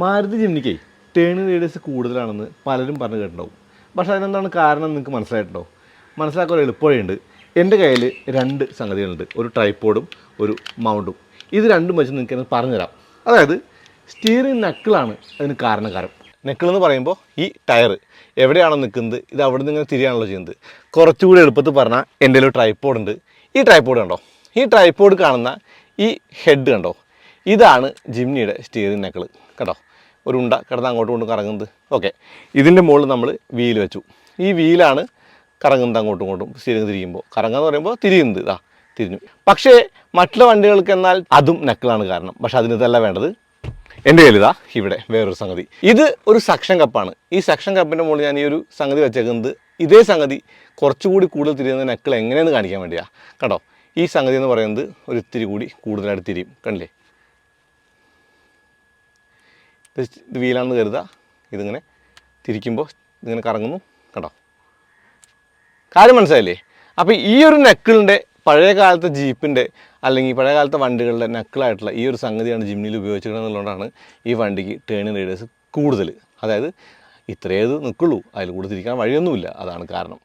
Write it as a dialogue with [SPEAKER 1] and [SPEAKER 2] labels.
[SPEAKER 1] Maruti ജിംനിക്കേ turn radius കൂടുതലാണെന്ന് പലരും പറഞ്ഞു കേട്ടിട്ടുണ്ടാവും. പക്ഷേ അതിനെന്താണ് കാരണം നിങ്ങൾക്ക് മനസ്സിലായിട്ടുണ്ടോ? മനസ്സിലാക്കാൻ ഒരു എളുപ്പവഴിയുണ്ട്. എന്റെ കയ്യിൽ രണ്ട് സംഗതികളുണ്ട്. ഒരു ട്രൈപ്പോഡും ഒരു മൗണ്ടും ഇത് രണ്ടും വെച്ച് നിങ്ങൾക്ക് എന്നെ പറഞ്ഞുതരാം. അതായത് സ്റ്റീറിംഗ് നക്കിളാണ് അതിന് കാരണക്കാരം. നെക്കിൾ എന്ന് പറയുമ്പോൾ ഈ ടയർ എവിടെയാണോ നിൽക്കുന്നത് ഇത് അവിടെ നിന്ന് ഇങ്ങനെ തിരിയാണല്ലോ ചെയ്യുന്നത്. കുറച്ചുകൂടി എളുപ്പത്തിൽ പറഞ്ഞാൽ എന്റെ ഒരു ട്രൈപ്പോഡ് ഉണ്ട്. ഈ ട്രൈപ്പോഡ് കണ്ടോ? ഈ ട്രൈപ്പോഡ് കാണുന്ന ഈ ഹെഡ് കണ്ടോ? ഇതാണ് ജിംനിയുടെ സ്റ്റീറിംഗ് നെക്കിൾ കേട്ടോ ഒരു ഉണ്ട കിടന്ന് അങ്ങോട്ടും ഇങ്ങോട്ടും കറങ്ങുന്നത്. ഓക്കെ ഇതിന്റെ മുകളിൽ നമ്മൾ വീൽ വെച്ചു. ഈ വീലാണ് കറങ്ങുന്നത് അങ്ങോട്ടും ഇങ്ങോട്ടും സ്റ്റിയറിംഗ് തിരിയുമ്പോൾ. കറങ്ങുക എന്ന് പറയുമ്പോൾ തിരിയുന്നത്. ഇതാ തിരിഞ്ഞു. പക്ഷേ മറ്റുള്ള വണ്ടികൾക്ക് എന്നാൽ അതും നക്കിളാണ് കാരണം. പക്ഷെ അതിന് ഇതല്ല വേണ്ടത്. എന്റെ കയ്യിൽ ഇതാ ഇവിടെ വേറൊരു സംഗതി. ഇത് ഒരു സക്ഷൻ കപ്പാണ് ഈ സക്ഷൻ കപ്പിന്റെ മുകളിൽ ഞാൻ ഈ ഒരു സംഗതി വെച്ചേക്കുന്നത് ഇതേ സംഗതി കുറച്ചുകൂടി കൂടുതൽ തിരിയുന്ന നക്കിൾ എങ്ങനെയെന്ന് കാണിക്കാൻ വേണ്ടിയാണ് കേട്ടോ ഈ സംഗതി എന്ന് പറയുന്നത് ഒരു ഇത്തിരി കൂടി കൂടുതലായിട്ട് തിരിയും. കണ്ടില്ലേ? ഇത് വീലാണെന്ന് കരുതുക ഇതിങ്ങനെ തിരിക്കുമ്പോൾ ഇതിങ്ങനെ കറങ്ങുന്നു. കണ്ടോ? കാര്യം മനസ്സിലായില്ലേ? അപ്പോൾ ഈ ഒരു നെക്കിളിന്റെ പഴയ കാലത്തെ ജീപ്പിന്റെ അല്ലെങ്കിൽ പഴയ കാലത്തെ വണ്ടികളുടെ നെക്കിളായിട്ടുള്ള ഈ ഒരു സംഗതിയാണ് ജിമ്മിയിൽ ഉപയോഗിച്ചിരുന്നതുകൊണ്ടാണ് ഈ വണ്ടിക്ക് ടേണിംഗ് റേഡിയസ് കൂടുതൽ അതായത് ഇത്രയേത് നിൽക്കുള്ളൂ അതിൽ കൂടുതൽ തിരിക്കാൻ വഴിയൊന്നുമില്ല. അതാണ് കാരണം.